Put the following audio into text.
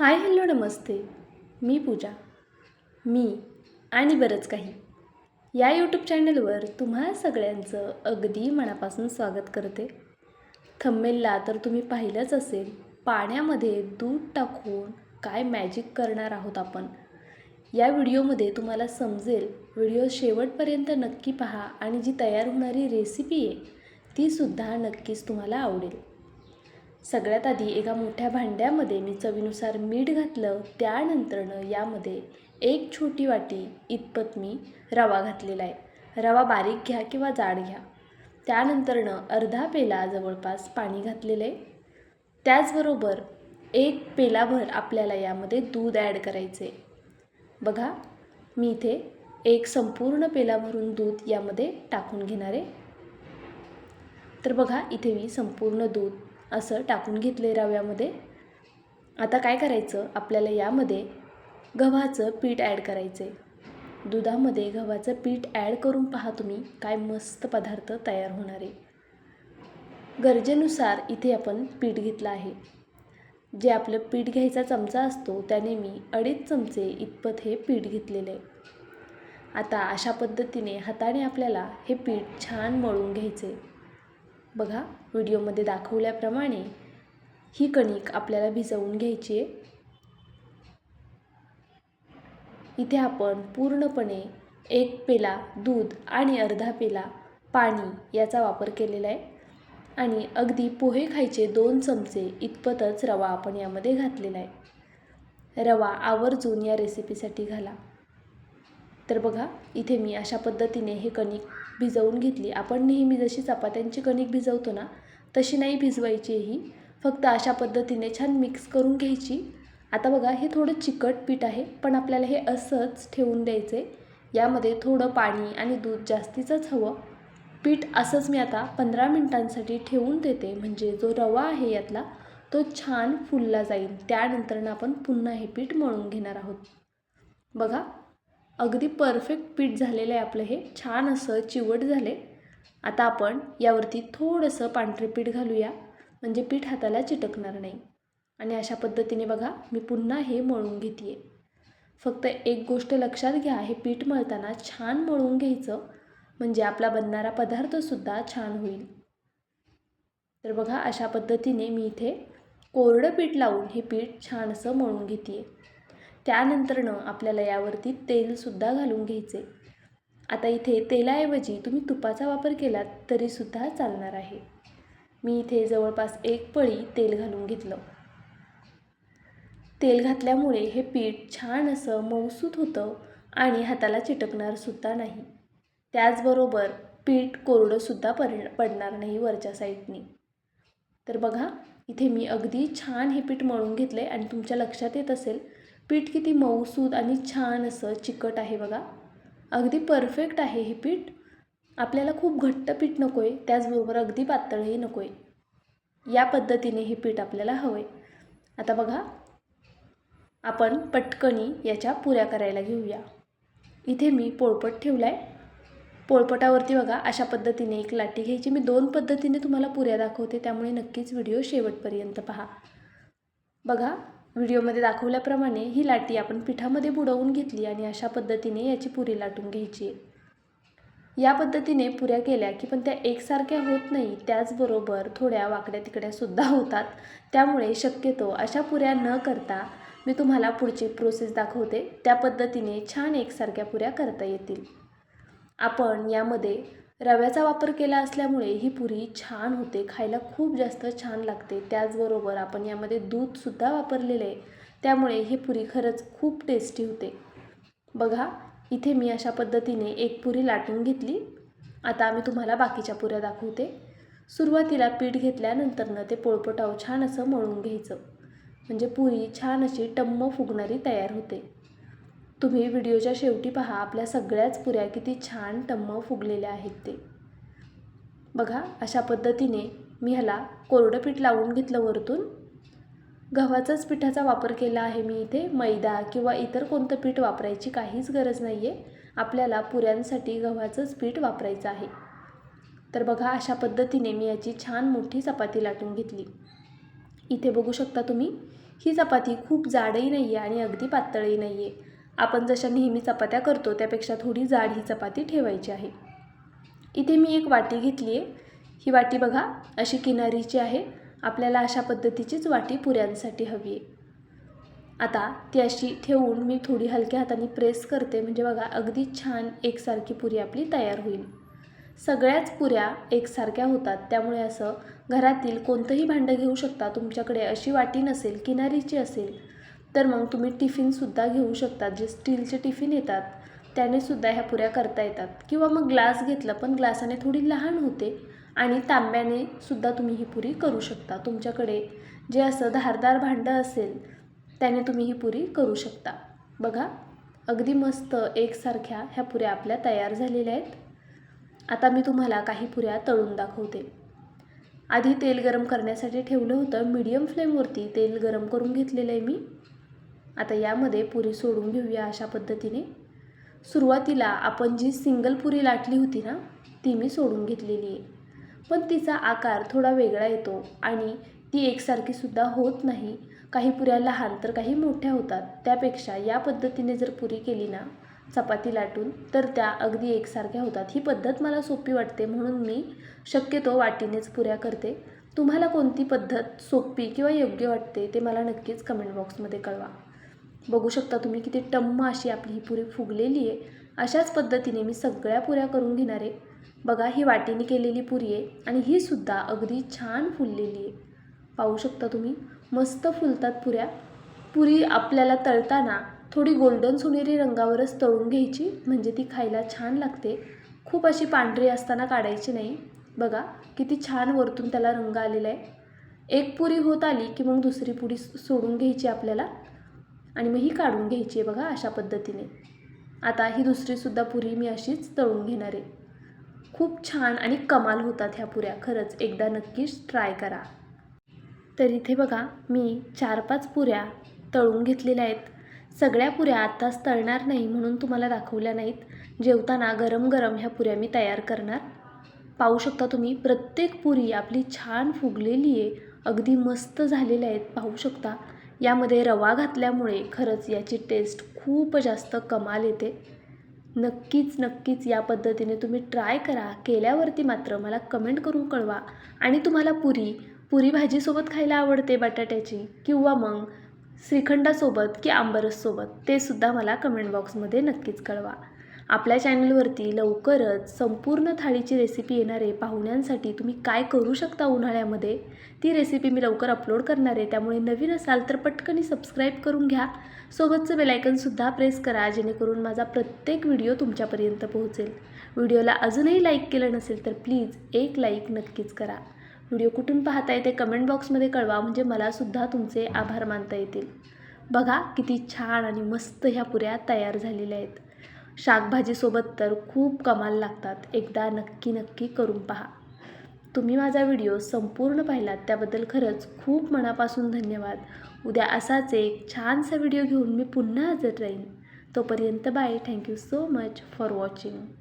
Hi hello नमस्ते. मी पूजा. मी आणि बरंच काही. या यूट्यूब चॅनलवर तुम्हा सगळ्यांचं अगदी मनापासून स्वागत करते. थंबेलला तर तुम्ही पाहिलंच असेल पाण्यामध्ये दूध टाकून काय मॅजिक करणार आहोत आपण. या व्हिडिओमध्ये तुम्हाला समजेल व्हिडिओ शेवटपर्यंत नक्की पहा आणि जी तयार होणारी रेसिपी आहे तीसुद्धा नक्कीच तुम्हाला आवडेल. सगळ्यात आधी एका मोठ्या भांड्यामध्ये मी चवीनुसार मीठ घातलं त्यानंतरनं यामध्ये एक छोटी वाटी इतपत मी रवा घातलेला आहे. रवा बारीक घ्या किंवा जाड घ्या. त्यानंतरनं अर्धा पेला जवळपास पाणी घातलेलं आहे. त्याचबरोबर एक पेलाभर आपल्याला यामध्ये दूध ॲड करायचे बघा मी इथे एक संपूर्ण पेला भरून दूध यामध्ये टाकून घेणार आहे. तर बघा इथे मी संपूर्ण दूध असं टाकून घेतले रव्यामध्ये. आता काय करायचं? आपल्याला यामध्ये गव्हाचं पीठ ॲड करायचं आहे दुधामध्ये गव्हाचं पीठ ॲड करून पहा तुम्ही काय मस्त पदार्थ तयार होणार आहे. गरजेनुसार इथे आपण पीठ घेतलं आहे. जे आपलं पीठ घ्यायचा चमचा असतो त्याने मी अडीच चमचे इतपत हे पीठ घेतलेले आहे. आता अशा पद्धतीने हाताने आपल्याला हे पीठ छान मळून घ्यायचे बघा व्हिडिओमध्ये दाखवल्याप्रमाणे ही कणिक आपल्याला भिजवून घ्यायची आहे. इथे आपण पूर्णपणे एक पेला दूध आणि अर्धा पेला पाणी याचा वापर केलेला आहे. आणि अगदी पोहे खायचे दोन चमचे इतपतच रवा आपण यामध्ये घातलेला आहे. रवा आवर्जून या रेसिपीसाठी घाला. तर बघा इथे मी अशा पद्धतीने हे कणिक भिजवून घेतली. आपण नेहमी जशी चपात्यांची कणिक भिजवतो ना तशी नाही भिजवायची ही फक्त अशा पद्धतीने छान मिक्स करून घ्यायची. आता बघा हे थोडं चिकट पीठ आहे पण आपल्याला हे असंच ठेवून द्यायचं. आहे यामध्ये थोडं पाणी आणि दूध जास्तीचंच हवं. पीठ असंच मी आता पंधरा मिनटांसाठी ठेवून देते. म्हणजे जो रवा आहे यातला तो छान फुलला जाईल. त्यानंतरनं आपण पुन्हा हे पीठ मळून घेणार आहोत. बघा अगदी परफेक्ट पीठ झालेलं आहे आपलं हे. छान असं चिवट झाले आता आपण यावरती थोडंसं पांढरे पीठ घालूया. म्हणजे पीठ हाताला चिटकणार नाही. आणि अशा पद्धतीने बघा मी पुन्हा हे मळून घेते आहे फक्त एक गोष्ट लक्षात घ्या हे पीठ मळताना छान मळून घ्यायचं. म्हणजे आपला बनणारा पदार्थसुद्धा छान होईल. तर बघा अशा पद्धतीने मी इथे कोरडं पीठ लावून हे पीठ छान असं मळून घेते आहे त्यानंतरनं आपल्याला यावरती तेलसुद्धा घालून घ्यायचे. आता इथे तेलाऐवजी तुम्ही तुपाचा वापर केलात तरीसुद्धा चालणार आहे. मी इथे जवळपास एक पळी तेल घालून घेतलं. तेल घातल्यामुळे हे पीठ छान असं मऊसूत होतं आणि हाताला चिटकणारसुद्धा नाही. त्याचबरोबर पीठ कोरडंसुद्धा पड पडणार नाही वरच्या साईडनी. तर बघा इथे मी अगदी छान हे पीठ मळून घेतलं आहे आणि तुमच्या लक्षात येत असेल पीठ किती मऊसूद आणि छान असं चिकट आहे बघा. अगदी परफेक्ट आहे हे पीठ. आपल्याला खूप घट्ट पीठ नको आहे त्याचबरोबर अगदी पातळही नको आहे या पद्धतीने हे पीठ आपल्याला हवं आहे आता बघा आपण पटकनी याच्या पुऱ्या करायला घेऊया. इथे मी पोळपट ठेवला आहे पोळपटावरती बघा अशा पद्धतीने एक लाटी घ्यायची. मी दोन पद्धतीने तुम्हाला पुऱ्या दाखवते त्यामुळे नक्कीच व्हिडिओ शेवटपर्यंत पहा. बघा व्हिडिओमध्ये दाखवल्याप्रमाणे ही लाटी आपण पिठामध्ये बुडवून घेतली आणि अशा पद्धतीने याची पुरी लाटून घ्यायची. आहे या पद्धतीने पुऱ्या केल्या की पण त्या एकसारख्या होत नाही त्याचबरोबर थोड्या वाकड्या तिकड्यासुद्धा होतात. त्यामुळे शक्यतो अशा पुऱ्या न करता मी तुम्हाला पुढची प्रोसेस दाखवते. त्या पद्धतीने छान एकसारख्या पुऱ्या करता येतील. आपण यामध्ये रव्याचा वापर केला असल्यामुळे ही पुरी छान होते खायला खूप जास्त छान लागते. त्याचबरोबर आपण यामध्ये दूधसुद्धा वापरलेले आहे. त्यामुळे ही पुरी खरंच खूप टेस्टी होते. बघा इथे मी अशा पद्धतीने एक पुरी लाटून घेतली. आता आम्ही तुम्हाला बाकीच्या पुऱ्या दाखवते. सुरुवातीला पीठ घेतल्यानंतरनं ते पोळपटाव छान असं मळून घ्यायचं. म्हणजे पुरी छान अशी टम्म फुगणारी तयार होते. तुम्ही व्हिडिओच्या शेवटी पहा आपल्या सगळ्याच पुऱ्या किती छान टम्म फुगलेल्या आहेत ते. बघा अशा पद्धतीने मी ह्याला कोरडं पीठ लावून घेतलं वरतून. गव्हाचाच पिठाचा वापर केला आहे मी इथे मैदा किंवा इतर कोणतं पीठ वापरायची काहीच गरज नाही आहे आपल्याला पुऱ्यांसाठी गव्हाचंच पीठ वापरायचं आहे. तर बघा अशा पद्धतीने मी याची छान मोठी चपाती लाटून घेतली. इथे बघू शकता तुम्ही ही चपाती खूप जाडही नाही आहे आणि अगदी पातळही नाही आहे आपण जशा नेहमी चपात्या करतो त्यापेक्षा थोडी जाड ही चपाती ठेवायची आहे. इथे मी एक वाटी घेतली आहे. ही वाटी बघा अशी किनारीची आहे. आपल्याला अशा पद्धतीचीच वाटी पुऱ्यांसाठी हवी आहे. आता ती अशी ठेवून मी थोडी हलक्या हाताने प्रेस करते. म्हणजे बघा अगदी छान एकसारखी पुरी आपली तयार होईल. सगळ्याच पुऱ्या एकसारख्या होतात. त्यामुळे असं घरातील कोणतंही भांडं घेऊ शकता. तुमच्याकडे अशी वाटी नसेल किनारीची असेल तर मग तुम्ही टिफिनसुद्धा घेऊ शकता जे स्टीलचे टिफिन येतात त्याने सुद्धा ह्या पुऱ्या करता येतात. किंवा मग ग्लास घेतलं पण ग्लासाने थोडी लहान होते आणि तांब्याने सुद्धा तुम्ही ही पुरी करू शकता. तुमच्याकडे जे असं धारदार भांडं असेल त्याने तुम्ही ही पुरी करू शकता. बघा अगदी मस्त एकसारख्या ह्या पुऱ्या आपल्या तयार झालेल्या आहेत. आता मी तुम्हाला काही पुऱ्या तळून दाखवते. आधी तेल गरम करण्यासाठी ठेवलं होतं मीडियम फ्लेमवरती तेल गरम करून घेतलेलं आहे मी. आता यामध्ये पुरी सोडून घेऊया अशा पद्धतीने. सुरुवातीला आपण जी सिंगल पुरी लाटली होती ना ती मी सोडून घेतलेली आहे. पण तिचा आकार थोडा वेगळा येतो आणि ती एकसारखीसुद्धा होत नाही. काही पुऱ्या लहान तर काही मोठ्या होतात. त्यापेक्षा या पद्धतीने जर पुरी केली ना चपाती लाटून तर त्या अगदी एकसारख्या होतात. ही पद्धत मला सोपी वाटते म्हणून मी शक्यतो वाटीनेच पुऱ्या करते. तुम्हाला कोणती पद्धत सोपी किंवा योग्य वाटते ते मला नक्कीच कमेंट बॉक्समध्ये कळवा. बघू शकता तुम्ही किती टम्म अशी आपली ही पुरी फुगलेली आहे. अशाच पद्धतीने मी सगळ्या पुऱ्या करून घेणार आहे. बघा ही वाटीने केलेली पुरी आहे आणि ही सुद्धा अगदी छान फुललेली आहे. पाहू शकता तुम्ही मस्त फुलतात पुऱ्या. पुरी आपल्याला तळताना थोडी गोल्डन सोनेरी रंगावरच तळून घ्यायची म्हणजे ती खायला छान लागते. खूप अशी पांढरी असताना काढायची नाही. बघा किती छान वरतून त्याला रंग आलेला आहे. एक पुरी होत आली की मग दुसरी पुरी सोडून घ्यायची आपल्याला. आणि मग ही काढून घ्यायची आहे बघा अशा पद्धतीने. आता ही दुसरीसुद्धा पुरी मी अशीच तळून घेणार आहे. खूप छान आणि कमाल होतात ह्या पुऱ्या. खरंच एकदा नक्कीच ट्राय करा. तर इथे बघा मी चार पाच पुऱ्या तळून घेतलेल्या आहेत. सगळ्या पुऱ्या आत्ताच तळणार नाही म्हणून तुम्हाला दाखवल्या नाहीत. जेवताना गरम गरम ह्या पुऱ्या मी तयार करणार. पाहू शकता तुम्ही प्रत्येक पुरी आपली छान फुगलेली आहे. अगदी मस्त झालेल्या आहेत. पाहू शकता. यामध्ये रवा घातल्यामुळे खरंच याची टेस्ट खूप जास्त कमाल येते. नक्कीच नक्कीच या पद्धतीने तुम्ही ट्राय करा. केल्यावरती मात्र मला कमेंट करून कळवा. आणि तुम्हाला पुरी पुरी भाजीसोबत खायला आवडते बटाट्याची किंवा मग श्रीखंडासोबत की आंबरससोबत ते सुद्धा मला कमेंट बॉक्समध्ये नक्कीच कळवा. आपल्या चॅनलवरती लवकरच संपूर्ण थाळीची रेसिपी येणार आहे पाहुण्यांसाठी तुम्ही काय करू शकता उन्हाळ्यामध्ये? ती रेसिपी मी लवकर अपलोड करणार आहे. त्यामुळे नवीन असाल तर पटकनी सबस्क्राईब करून घ्या. सोबतचं बेलायकनसुद्धा प्रेस करा जेणेकरून माझा प्रत्येक व्हिडिओ तुमच्यापर्यंत पोहोचेल. व्हिडिओला अजूनही लाईक केलं नसेल तर प्लीज एक लाईक नक्कीच करा. व्हिडिओ कुठून पाहताय ते कमेंट बॉक्समध्ये कळवा म्हणजे मलासुद्धा तुमचे आभार मानता येतील. बघा किती छान आणि मस्त ह्या पुऱ्या तयार झालेल्या आहेत. शाकभाजीसोबत तर खूप कमाल लागतात. एकदा नक्की नक्की करून पहा. तुम्ही माझा व्हिडिओ संपूर्ण पाहिलात त्याबद्दल खरंच खूप मनापासून धन्यवाद. उद्या असाच एक छानसा व्हिडिओ घेऊन मी पुन्हा हजर राहीन. तोपर्यंत bye. Thank you so much for watching